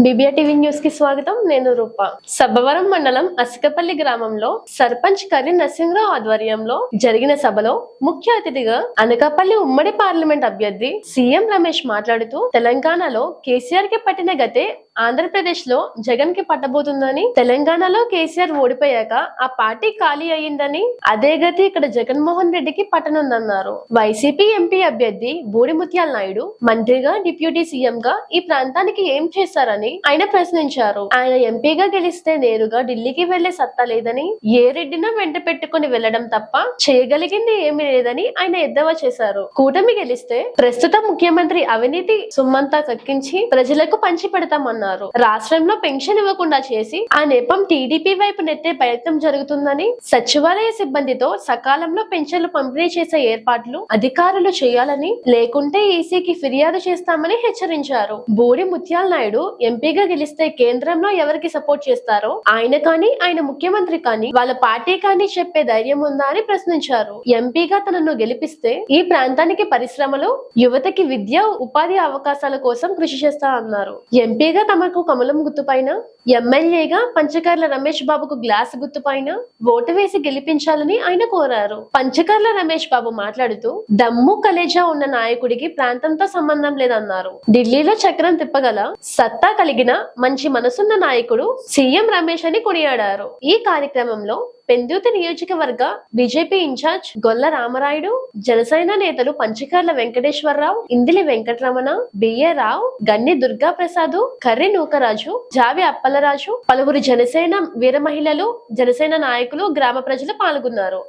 BBR TV న్యూస్కి స్వాగతం. నేను రూప. సబ్బవరం మండలం అసికపల్లి గ్రామంలో సర్పంచ్ కరీ నరసింహరావు ఆధ్వర్యంలో జరిగిన సభలో ముఖ్య అతిథిగా అనకాపల్లి ఉమ్మడి పార్లమెంట్ అభ్యర్థి సీఎం రమేష్ మాట్లాడుతూ తెలంగాణలో కేసీఆర్కి పట్టిన గతే ఆంధ్రప్రదేశ్లో జగన్కి పట్టబోతుందని తెలంగాణలో కేసీఆర్ ఓడిపోయాక ఆ పార్టీ ఖాళీ అయ్యిందని అదే గతి ఇక్కడ జగన్మోహన్ రెడ్డికి పట్టనుందన్నారు. వైసీపీ ఎంపీ అభ్యర్థి బూడిముత్యాల నాయుడు మంత్రిగా డిప్యూటీ సీఎం గా ఈ ప్రాంతానికి ఏం చేశారని ఆయన ప్రశ్నించారు. ఆయన ఎంపీగా గెలిస్తే నేరుగా ఢిల్లీకి వెళ్ళే సత్తా లేదని ఏ రెడ్డినా వెంట పెట్టుకుని వెళ్ళడం తప్ప చేయగలిగింది ఏమీ లేదని ఆయన ఎద్దవా చేశారు. కూటమి గెలిస్తే ప్రస్తుత ముఖ్యమంత్రి అవినీతి సుమ్మంతా కక్కించి ప్రజలకు పంచి పెడతామన్నారు. రాష్ట్రంలో పెన్షన్ ఇవ్వకుండా చేసి ఆ నెపం టీడీపీ వైపు నెత్తే ప్రయత్నం జరుగుతుందని సచివాలయ సిబ్బందితో సకాలంలో పెన్షన్లు పంపిణీ చేసే ఏర్పాట్లు అధికారులు చేయాలని లేకుంటే ఈసీకి ఫిర్యాదు చేస్తామని హెచ్చరించారు. బూడి ముత్యాల నాయుడు ఎంపీగా గెలిస్తే కేంద్రంలో ఎవరికి సపోర్ట్ చేస్తారో ఆయన కానీ ఆయన ముఖ్యమంత్రి కానీ వాళ్ళ పార్టీ కానీ చెప్పే ధైర్యం ఉందా అని ప్రశ్నించారు. ఎంపీగా తనను గెలిపిస్తే ఈ ప్రాంతానికి పరిశ్రమలు యువతకి విద్య ఉపాధి అవకాశాల కోసం కృషి చేస్తా అన్నారు. ఎంపీగా తమకు కమలం గుర్తుపైన ఎమ్మెల్యేగా పంచకర్ల రమేష్ బాబుకు గ్లాస్ గుర్తుపైన ఓటు వేసి గెలిపించాలని ఆయన కోరారు. పంచకర్ల రమేష్ బాబు మాట్లాడుతూ దమ్ము కలేజా ఉన్న నాయకుడికి ప్రాంతంతో సంబంధం లేదన్నారు. ఢిల్లీలో చక్రం తిప్పగల సత్తా కలిగిన మంచి మనసున్న నాయకుడు సీఎం రమేష్ అని కొనియాడారు. ఈ కార్యక్రమంలో పెందుతి నియోజకవర్గ బీజేపీ ఇన్ఛార్జ్ గొల్ల రామరాయుడు జనసేన నేతలు పంచకర్ల వెంకటేశ్వరరావు ఇందిలి వెంకటరమణ బిఏ రావు గన్ని దుర్గా ప్రసాద్ కర్రి నూకరాజు జావి అప్పలరాజు పలువురు జనసేన వీర మహిళలు జనసేన నాయకులు గ్రామ ప్రజలు పాల్గొన్నారు.